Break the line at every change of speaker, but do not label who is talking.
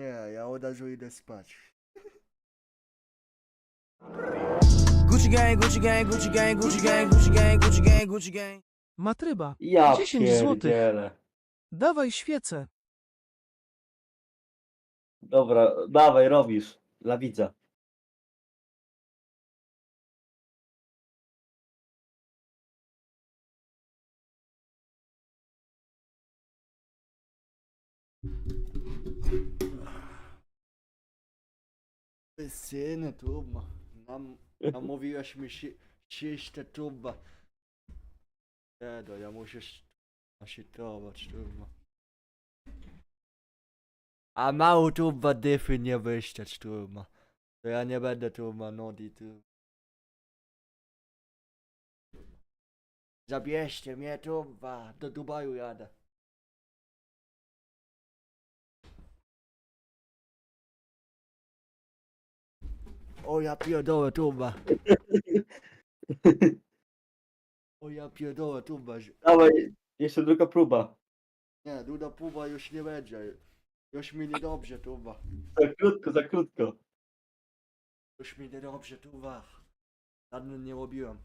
Nie, ja od razu idę spać.
Gucci gang, Gucci gang, Gucci gang, Gucci gang, Gucci gang, Gucci gang, Gucci gang.
Matryba,
Ja
10 złotych.
pierdzielę.
dawaj świecę.
Dobra, dawaj, robisz. Dla widza.
Syny, tuba. Nam, namówiłeś mi si siść te. Nie, no, ja muszę ś- nasitować tuba. A mało tuba dyfy nie wyściać tuba. To ja nie będę tuba nodi tu. Zabierzcie mnie tuba, do Dubaju jadę. O ja pierdolę tuba. O ja pierdolę tuba. że-
Dawaj, jeszcze druga próba.
Nie, druga próba już nie będzie. Już mi niedobrze tuba.
Za krótko, za krótko.
Już mi niedobrze tuba. Dawno nie robiłem.